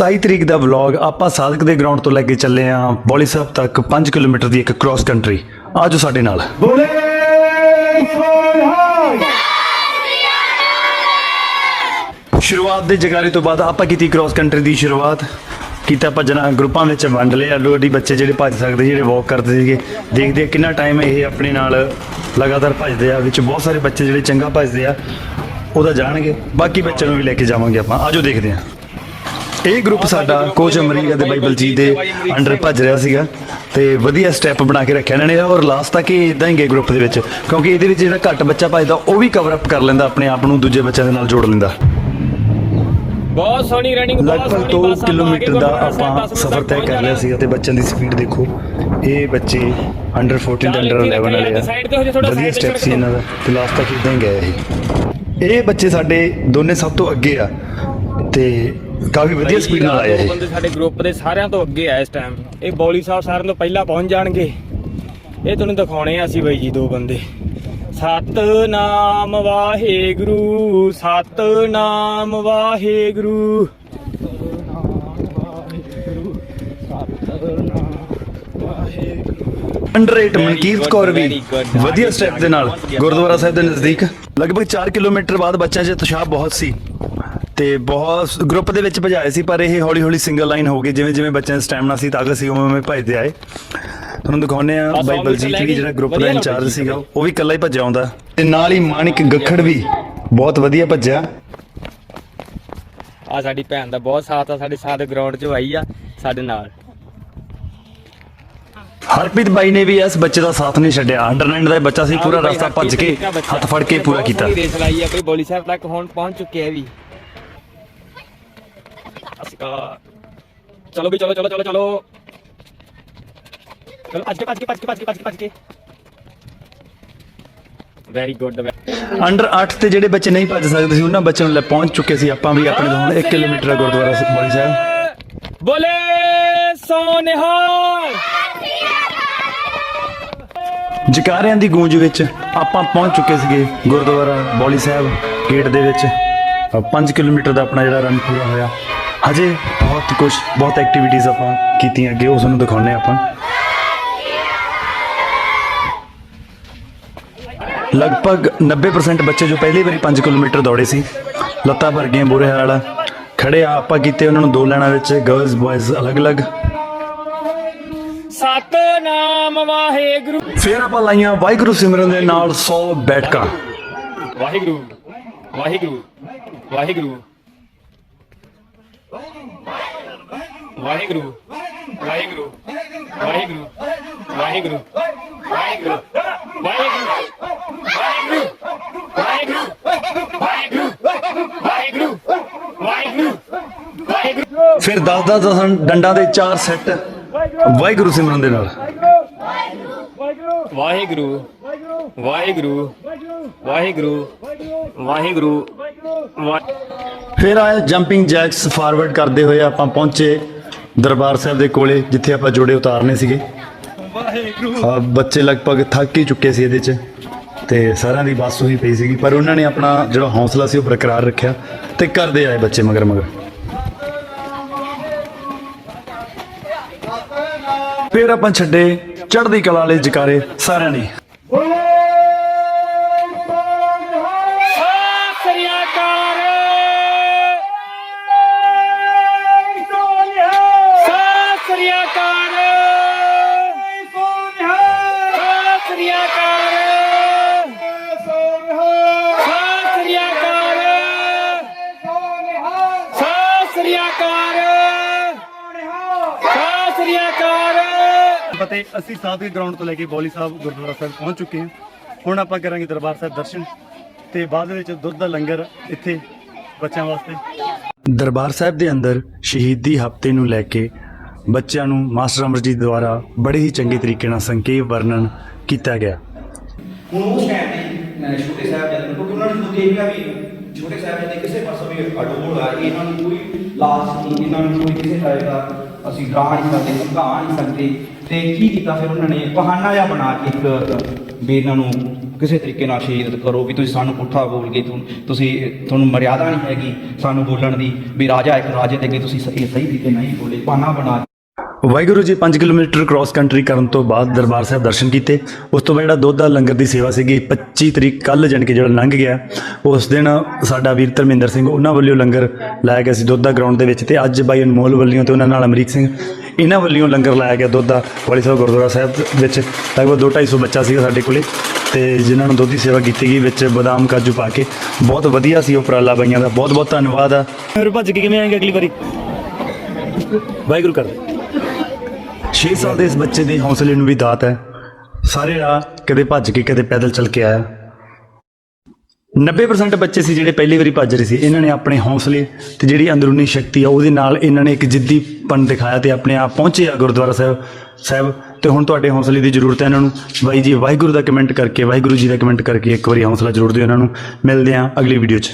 27 ਤਰੀਕ ਦਾ ਵਲੌਗ ਆਪਾਂ ਸਾਦਕ ਦੇ ਗਰਾਊਂਡ ਤੋਂ ਲੈ ਕੇ ਚੱਲੇ ਆਂ ਬੋਲੀ ਸਾਹਿਬ ਤੱਕ 5 ਕਿਲੋਮੀਟਰ ਦੀ ਇੱਕ ਕ੍ਰਾਸ ਕੰਟਰੀ ਆਜੋ ਸਾਡੇ ਨਾਲ। ਬੋਲੇ ਸ਼ੁਰੂਆਤ ਦੇ ਜਗਾਰੇ ਤੋਂ ਬਾਅਦ ਆਪਾਂ ਕੀਤੀ ਕ੍ਰਾਸ ਕੰਟਰੀ ਦੀ ਸ਼ੁਰੂਆਤ। ਕੀਤਾ ਭੱਜਣਾ ਗਰੁੱਪਾਂ ਵਿੱਚ ਵੰਡ ਲਿਆ। ਅੱਡੀ ਬੱਚੇ ਜਿਹੜੇ ਭੱਜ ਸਕਦੇ ਜਿਹੜੇ ਵਾਕ ਕਰਦੇ ਸੀਗੇ ਦੇਖਦੇ ਆ ਕਿੰਨਾ ਟਾਈਮ ਇਹ ਆਪਣੇ ਨਾਲ ਲਗਾਤਾਰ ਭੱਜਦੇ ਆ। ਵਿੱਚ ਬਹੁਤ ਸਾਰੇ ਬੱਚੇ ਜਿਹੜੇ ਚੰਗਾ ਭੱਜਦੇ ਆ ਉਹਦਾ ਜਾਣਗੇ। ਬਾਕੀ ਬੱਚਿਆਂ ਨੂੰ ਵੀ ਲੈ ਕੇ ਜਾਵਾਂਗੇ ਆਪਾਂ। ਆਜੋ ਦੇਖਦੇ ਆ ਇਹ ਗਰੁੱਪ ਸਾਡਾ ਕੋਚ ਅਮਰੀਕਾ ਦੇ ਬਾਈਬਲ ਜੀ ਦੇ ਅੰਡਰ ਭੱਜ ਰਿਹਾ ਸੀਗਾ ਤੇ ਵਧੀਆ ਸਟੈਪ ਬਣਾ ਕੇ ਰੱਖਿਆ ਇਹਨਾਂ ਨੇ ਔਰ ਲਾਸਟ ਤੱਕ ਇਹ ਇਦਾਂ ਹੀ ਗਏ ਗਰੁੱਪ ਦੇ ਵਿੱਚ ਕਿਉਂਕਿ ਇਹਦੇ ਵਿੱਚ ਜਿਹੜਾ ਘੱਟ ਬੱਚਾ ਭੱਜਦਾ ਉਹ ਵੀ ਕਵਰ ਅਪ ਕਰ ਲੈਂਦਾ ਆਪਣੇ ਆਪ ਨੂੰ ਦੂਜੇ ਬੱਚਿਆਂ ਦੇ ਨਾਲ ਜੋੜ ਲੈਂਦਾ। ਬਹੁਤ ਸੋਹਣੀ ਰਨਿੰਗ ਲਗਭਗ 2 ਕਿਲੋਮੀਟਰ ਦਾ ਆਪਾਂ ਸਫ਼ਰ ਤੈਅ ਕਰ ਲਿਆ ਸੀ ਅਤੇ ਬੱਚਿਆਂ ਦੀ ਸਪੀਡ ਦੇਖੋ ਇਹ ਬੱਚੇ ਅੰਡਰ 14 ਤੇ ਅੰਡਰ 11 ਵਾਲੇ ਆ। ਵਧੀਆ ਸਟੈਪ ਸੀ ਇਹਨਾਂ ਦਾ ਤੇ ਲਾਸਟ ਤੱਕ ਇਦਾਂ ਹੀ ਗਏ ਇਹ। ਇਹ ਬੱਚੇ ਸਾਡੇ ਦੋਨੇ ਸਭ ਤੋਂ ਅੱਗੇ ਆ ਤੇ ਕਾਫੀ ਵਧੀਆ ਸਪੀਡ ਨਾਲ ਆਇਆ ਇਹ। ਬੰਦੇ ਸਾਡੇ ਗਰੁੱਪ ਦੇ ਸਾਰਿਆਂ ਤੋਂ ਅੱਗੇ ਆ ਇਸ ਟਾਈਮ ਇਹ ਬੌਲੀ ਸਾਹਿਬ ਸਾਰਿਆਂ ਤੋਂ ਪਹਿਲਾਂ ਪਹੁੰਚ ਜਾਣਗੇ। ਇਹ ਤੁਹਾਨੂੰ ਦਿਖਾਉਣੇ ਆ ਅਸੀਂ ਬਾਈ ਜੀ ਦੋ ਬੰਦੇ। ਸਤਨਾਮ ਵਾਹਿਗੁਰੂ ਸਤਨਾਮ ਵਾਹਿਗੁਰੂ। ਅੰਡਰ 8 ਮਨਕੀਰਤ ਕੌਰ ਵੀ. ਵਧੀਆ ਸਟੈਪ ਦੇ ਨਾਲ। ਗੁਰਦੁਆਰਾ ਸਾਹਿਬ ਦੇ ਨਜ਼ਦੀਕ। ਲਗਭਗ 4 ਕਿਲੋਮੀਟਰ ਬਾਅਦ ਬੱਚਿਆਂ 'ਚ ਉਤਸ਼ਾਹ ਬਹੁਤ ਸੀ। ਤੇ ਬਹੁਤ ਗਰੁੱਪ ਦੇ ਵਿੱਚ ਭਜਾਏ ਸੀ ਪਰ ਇਹ ਹੌਲੀ ਹੌਲੀ ਸਿੰਗਲ ਲਾਈਨ ਹੋ ਗਏ ਜਿਵੇਂ ਜਿਵੇਂ ਬੱਚਿਆਂ ਦਾ ਸਟੈਮਨਾ ਸੀ ਤਾਕਤ ਸੀ ਉਵੇਂ ਉਵੇਂ ਭਜਦੇ ਆਏ। ਤੁਹਾਨੂੰ ਦਿਖਾਉਂਦੇ ਆ ਬਾਈ ਬਲਜੀਤ ਵੀ ਜਿਹੜਾ ਗਰੁੱਪ ਦਾ ਇੰਚਾਰਜ ਸੀਗਾ ਉਹ ਵੀ ਇਕੱਲਾ ਹੀ ਭੱਜਿਆ ਆਉਂਦਾ। ਤੇ ਨਾਲ ਹੀ ਮਾਨਿਕ ਗੱਖੜ ਵੀ ਬਹੁਤ ਵਧੀਆ ਭੱਜਿਆ। ਆ ਸਾਡੀ ਭੈਣ ਦਾ ਬਹੁਤ ਸਾਥ ਆ ਸਾਡੇ ਸਾਥ ਗਰਾਊਂਡ 'ਚ ਆਈ ਆ ਸਾਡੇ ਨਾਲ। ਹਰਪ੍ਰੀਤ ਬਾਈ ਨੇ ਵੀ ਇਸ ਬੱਚੇ ਦਾ ਸਾਥ ਨਹੀਂ ਛੱਡਿਆ। ਅੰਡਰ 9 ਦਾ ਬੱਚਾ ਸੀ ਪੂਰਾ ਰਸਤਾ ਭੱਜ ਕੇ ਹੱਥ ਫੜ ਕੇ ਪੂਰਾ ਕੀਤਾ। ਰੇਸ ਲਾਈ ਆ ਕੋਈ ਬੋਲੀ ਸਾਹਿਬ ਤੱਕ ਹੁਣ ਪਹੁੰਚ ਚੁੱਕੇ ਆ ਵੀ। ਚਲੋ ਵੀ ਚਲੋ ਚਲੋ ਚਲੋ ਚਲੋ। ਚਲੋ ਅੱਜ ਕੇ ਭੱਜ ਕੇ ਭੱਜ ਕੇ ਭੱਜ ਕੇ ਭੱਜ ਕੇ ਭੱਜ ਕੇ। ਵੈਰੀ ਗੁੱਡ ਅੰਡਰ 8 ਤੇ ਜਿਹੜੇ ਬੱਚੇ ਨਹੀਂ ਭੱਜ ਸਕਦੇ ਸੀ ਉਹਨਾਂ ਬੱਚਿਆਂ ਨੂੰ ਲੈ ਪਹੁੰਚ ਚੁੱਕੇ ਸੀ ਆਪਾਂ ਵੀ ਆਪਣੇ ਤੋਂ ਹੁਣ 1 ਕਿਲੋਮੀਟਰ ਆ ਗੁਰਦੁਆਰਾ ਬੋਲੀ ਸਾਹਿਬ। ਬੋਲੇ ਸੋਨਿਹਾਲ। ਜਕਾਰਿਆਂ ਦੀ ਗੂੰਜ ਵਿੱਚ ਆਪਾਂ ਪਹੁੰਚ ਚੁੱਕੇ ਸੀਗੇ ਗੁਰਦੁਆਰਾ ਬੋਲੀ ਸਾਹਿਬ ਗੇਟ ਦੇ ਵਿੱਚ। 5 ਕਿਲੋਮੀਟਰ ਦਾ ਆਪਣਾ ਜਿਹੜਾ ਰਨ ਪੂਰਾ ਹੋਇਆ। ਹਜੇ ਬਹੁਤ ਕੁਝ ਬਹੁਤ ਐਕਟੀਵਿਟੀਜ਼ ਆਪਾਂ ਕੀਤੀਆਂ ਅੱਗੇ ਉਹ ਤੁਹਾਨੂੰ ਦਿਖਾਉਣੇ ਆਪਾਂ। ਲਗਭਗ 90% ਬੱਚੇ ਜੋ ਪਹਿਲੀ ਵਾਰੀ 5 ਕਿਲੋਮੀਟਰ ਦੌੜੇ ਸੀ ਲੱਤਾਂ ਭਰ ਗਈਆਂ ਬੁਰੇ ਹਾਲ। ਖੜੇ ਆ ਆਪਾਂ ਕੀਤੇ ਉਹਨਾਂ ਨੂੰ ਦੋ ਲੈਣਾ ਵਿੱਚ ਗਰਲਸ ਬॉयਜ਼ ਅਲੱਗ-ਅਲੱਗ। ਸਤਨਾਮ ਵਾਹਿਗੁਰੂ। ਫਿਰ ਆਪਾਂ ਲਾਈਆਂ ਵਾਹਿਗੁਰੂ ਸਿਮਰਨ ਦੇ ਨਾਲ 100 ਬੈਠਕਾਂ। ਵਾਹਿਗੁਰੂ ਵਾਹਿਗੁਰੂ ਵਾਹਿਗੁਰੂ। ਵਾਹਿਗੁਰੂ ਵਾਹਿਗੁਰੂ ਵਾਹਿਗੁਰੂ ਵਾਹਿਗੁਰੂ ਵਾਹਿਗੁਰੂ ਵਾਹਿਗੁਰੂ ਵਾਹਿਗੁਰੂ ਵਾਹਿਗੁਰੂ ਵਾਹਿਗੁਰੂ ਵਾਹਿਗੁਰੂ ਵਾਹਿਗੁਰੂ ਵਾਹਿਗੁਰੂ ਫਿਰ 10 10 ਦਸਨ ਡੰਡਾਂ ਦੇ ਚਾਰ ਸੈੱਟ ਵਾਹਿਗੁਰੂ ਸਿਮਰਨ ਦੇ ਨਾਲ ਵਾਹਿਗੁਰੂ ਵਾਹਿਗੁਰੂ ਵਾਹਿਗੁਰੂ ਵਾਹਿਗੁਰੂ ਵਾ- ਫਿਰ ਆਇਆ ਜੰਪਿੰਗ ਜੈਕਸ ਫਾਰਵਰਡ ਕਰਦੇ ਹੋਏ ਆਪਾਂ ਪਹੁੰਚੇ ਦਰਬਾਰ ਸਾਹਿਬ ਦੇ ਕੋਲੇ ਜਿੱਥੇ ਆਪਾਂ ਜੋੜੇ ਉਤਾਰਨੇ ਸੀਗੇ। ਆ ਬੱਚੇ ਲਗਭਗ ਥੱਕ ਹੀ ਚੁੱਕੇ ਸੀ ਇਹਦੇ 'ਚ ਤੇ ਸਾਰਿਆਂ ਦੀ ਬੱਸ ਹੋਈ ਪਈ ਸੀਗੀ ਪਰ ਉਹਨਾਂ ਨੇ ਆਪਣਾ ਜਿਹੜਾ ਹੌਸਲਾ ਸੀ ਉਹ ਬਰਕਰਾਰ ਰੱਖਿਆ ਤੇ ਕਰਦੇ ਆਏ ਬੱਚੇ ਮਗਰ ਮਗਰ। ਫਿਰ ਆਪਾਂ ਛੱਡੇ ਚੜ੍ਹਦੀ ਕਲਾ ਵਾਲੇ ਜਕਾਰੇ ਸਾਰਿਆਂ ਨੇ। ਸ੍ਰੀ ਅਕਾਲ। ਫਤਿਹ ਅਸੀਂ ਸਾਧੇ ਗਰਾਊਂਡ ਤੋਂ ਲੈ ਕੇ ਬੋਲੀ ਸਾਹਿਬ ਗੁਰਦੁਆਰਾ ਸਾਹਿਬ ਪਹੁੰਚ ਚੁੱਕੇ ਹਾਂ। ਹੁਣ ਆਪਾਂ ਕਰਾਂਗੇ ਦਰਬਾਰ ਸਾਹਿਬ ਦਰਸ਼ਨ ਤੇ ਬਾਅਦ ਵਿੱਚ ਦੁੱਧ ਦਾ ਲੰਗਰ ਇੱਥੇ ਬੱਚਿਆਂ ਵਾਸਤੇ। ਦਰਬਾਰ ਸਾਹਿਬ ਦੇ ਅੰਦਰ ਸ਼ਹੀਦੀ ਹਫ਼ਤੇ ਨੂੰ ਲੈ ਕੇ ਬੱਚਿਆਂ ਨੂੰ ਮਾਸਟਰ ਅਮਰਜੀਤ ਦੁਆਰਾ ਬੜੇ ਹੀ ਚੰਗੇ ਤਰੀਕੇ ਨਾਲ ਸੰਖੇਪ ਵਰਣਨ ਕੀਤਾ ਗਿਆ। ਹੁਣ ਉਸ ਟਾਈਮ ਤੇ ਛੋਟੇ ਸਾਹਿਬ ਜਦ ਕਿਉਂਕਿ ਉਹਨਾਂ ਨੇ ਜਦੋਂ ਦੇਖਿਆ ਵੀ ਛੋਟੇ ਸਾਹਿਬ ਦੇ ਕਿਸੇ ਪਾਸੋਂ ਵੀ ਅਡੋਲ ਆ ਇਹਨਾਂ ਨੂੰ ਕੋਈ ਲਾਸ ਨਹੀਂ ਇਹਨਾਂ ਨੂੰ ਕੋਈ ਕਿਸੇ ਤਰ੍ਹਾਂ ਦਾ ਅਸੀਂ ਗਾ ਨਹੀਂ ਸਕਦੇ ਸਮਝਾ ਨਹੀਂ ਸਕਦੇ। ਤੇ ਕੀ ਕੀਤਾ ਫਿਰ ਉਹਨਾਂ ਨੇ? ਬਹਾਨਾ ਜਿਹਾ ਬਣਾ ਕੇ ਇੱਕ ਵੀ ਇਹਨਾਂ ਨੂੰ ਕਿਸੇ ਤਰੀਕੇ ਨਾਲ ਸ਼ਹੀਦ ਕਰੋ ਵੀ ਤੁਸੀਂ ਸਾਨੂੰ ਪੁੱਠਾ ਬੋਲ ਕੇ ਤੁਸੀਂ, ਤੁਹਾਨੂੰ ਮਰਿਆਦਾ ਨਹੀਂ ਹੈਗੀ ਸਾਨੂੰ ਬੋਲਣ ਦੀ। ਵੀ ਰਾਜਾ ਇੱਕ ਰਾਜੇ ਦੇ ਅੱਗੇ ਤੁਸੀਂ ਸਹੀ ਇਹ ਸਹੀ ਤਰੀਕੇ ਨਹੀਂ ਬੋਲੇ, ਬਹਾਨਾ ਬਣਾ Waheguru ji 5 kilometre cross country ਕਰਨ ਤੋਂ ਬਾਅਦ ਦਰਬਾਰ ਸਾਹਿਬ ਦਰਸ਼ਨ ਕੀਤੇ। ਉਸ ਤੋਂ ਬਾਅਦ ਜਿਹੜਾ ਦੁੱਧ ਦਾ ਲੰਗਰ ਦੀ ਸੇਵਾ ਸੀਗੀ 25 ਤਰੀਕ ਕੱਲ ਜਾਣੀ ਕਿ ਜਿਹੜਾ ਲੰਘ ਗਿਆ, ਉਸ ਦਿਨ ਸਾਡਾ ਵੀਰ ਧਰਮਿੰਦਰ ਸਿੰਘ ਉਹਨਾਂ ਵੱਲੋਂ ਲੰਗਰ ਲਾਇਆ ਗਿਆ ਸੀ ਦੁੱਧ ਦਾ ਗਰਾਊਂਡ ਦੇ ਵਿੱਚ ਤੇ ਅੱਜ ਬਾਈ ਅਨਮੋਲ ਵੱਲੋਂ ਤੇ ਉਹਨਾਂ ਨਾਲ ਅਮਰੀਕ ਸਿੰਘ, ਇਹਨਾਂ ਵੱਲੋਂ ਲੰਗਰ ਲਾਇਆ ਗਿਆ ਦੁੱਧ ਦਾ ਵਾਲੀ ਸਾਹਿਬ ਗੁਰਦੁਆਰਾ ਸਾਹਿਬ ਵਿੱਚ। ਲਗਭਗ 2-250 ਬੱਚਾ ਸੀਗਾ ਸਾਡੇ ਕੋਲੇ ਤੇ ਜਿਨ੍ਹਾਂ ਨੂੰ ਦੁੱਧ ਦੀ ਸੇਵਾ ਕੀਤੀ ਗਈ ਵਿੱਚ ਬਦਾਮ, ਕਾਜੂ ਪਾ ਕੇ। ਬਹੁਤ ਵਧੀਆ ਸੀ ਉਪਰਾਲਾ ਬਾਈਆਂ ਦਾ। ਬਹੁਤ ਬਹੁਤ ਧੰਨਵਾਦ ਆ। ਫਿਰ ਭੱਜ ਕੇ ਕਿਵੇਂ ਆਏਗਾ ਅਗਲੀ ਵਾਰੀ? ਵਾਹਿਗੁਰੂ ਕਰ। 6 ਸਾਲ ਦੇ ਇਸ ਬੱਚੇ ਦੇ ਹੌਸਲੇ ਨੂੰ ਵੀ ਦਾਤ ਹੈ। ਸਾਰੇ ਰਾਹ ਕਦੇ ਭੱਜ ਕੇ, ਕਦੇ ਪੈਦਲ ਚੱਲ ਕੇ ਆਇਆ। 90% ਬੱਚੇ ਸੀ ਜਿਹੜੇ ਪਹਿਲੀ ਵਾਰੀ ਭੱਜ ਰਹੇ ਸੀ। ਇਹਨਾਂ ਨੇ ਆਪਣੇ ਹੌਸਲੇ ਤੇ ਜਿਹੜੀ ਅੰਦਰੂਨੀ ਸ਼ਕਤੀ ਆ, ਉਹਦੇ ਨਾਲ ਇਹਨਾਂ ਨੇ ਇੱਕ ਜਿੱਦੀਪਨ ਦਿਖਾਇਆ ਤੇ ਆਪਣੇ ਆਪ ਪਹੁੰਚੇ ਆ ਗੁਰਦੁਆਰਾ ਸਾਹਿਬ ਸਾਹਿਬ। ਤੇ ਹੁਣ ਤੁਹਾਡੇ ਹੌਸਲੇ ਦੀ ਜ਼ਰੂਰਤ ਹੈ ਇਹਨਾਂ ਨੂੰ। ਬਾਈ ਜੀ, ਵਾਹਿਗੁਰੂ ਦਾ ਕਮੈਂਟ ਕਰਕੇ, ਵਾਹਿਗੁਰੂ ਜੀ ਦਾ ਕਮੈਂਟ ਕਰਕੇ ਇੱਕ ਵਾਰੀ ਹੌਸਲਾ ਜ਼ਰੂਰ ਦਿਓ ਇਹਨਾਂ ਨੂੰ। ਮਿਲਦੇ ਆ ਅਗਲੀ ਵੀਡੀਓ 'ਚ।